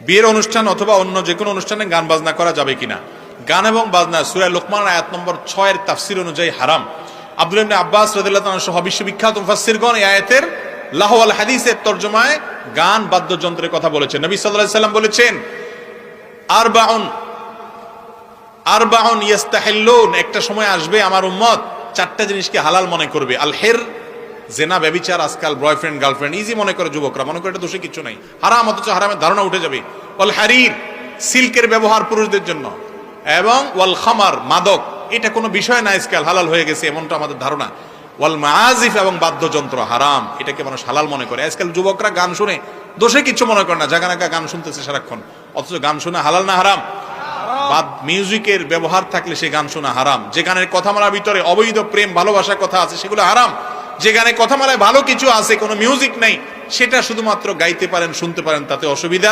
বিয়ের অনুষ্ঠান অথবা অন্য যে কোনো অনুষ্ঠানে গান বাজনা করা যাবে কিনা। গান এবং বাজনা সুরায় লোকমান আয়াত নম্বর ছয়ের তাফসির অনুযায়ী হারাম। আব্দুল আব্বাস রাদিয়াল্লাহু সহ বিশ্ববিখ্যাত মুফাসসিরগণ এই আয়াতের লাহওয়াল হাদিসের তর্জমায় গান বাদ্যযন্ত্রের কথা বলেছেন। নবী আলাইহি সাল্লাম বলেছেন, আরবাউন আরবাউন ইয়াস্তাহিল্লুন, একটা সময় আসবে আমার উম্মত চারটা জিনিসকে হালাল মনে করবে। আল হের জেনা ব্যবিচার আজকাল বয়ফ্রেন্ড গার্লফ্রেন্ড ইজি মনে করে যুবকরা মনে করে এটা দোষে কিছু নাই। হারাম অথচ হারামের ধারণা উঠে যাবে। ওয়াল হারির সিল্কের ব্যবহার পুরুষদের জন্য। এবং ওয়াল খামার মাদক এটা কোনো বিষয় না আজকাল হালাল হয়ে গেছে এমনটা আমাদের ধারণা। ওয়াল মাজিফ এবং বাদ্যযন্ত্র হারাম এটাকে মানুষ হালাল মনে করে। আজকাল যুবকরা গান শুনে দোষে কিছু মনে করে না জাগানাকা গান শুনতেছে সারাক্ষণ। অথচ গান শোনা হালাল না হারাম? বাদ মিউজিকের ব্যবহার থাকলে সে গান শোনা হারাম। যে গানের কথামালার ভিতরে অবৈধ প্রেম ভালোবাসার কথা আছে সেগুলো হারাম। যে গানে কথামালায় ভালো কিছু আছে, কোনো মিউজিক নাই, সেটা শুধুমাত্র গাইতে পারেন, শুনতে পারেন, তাতে অসুবিধা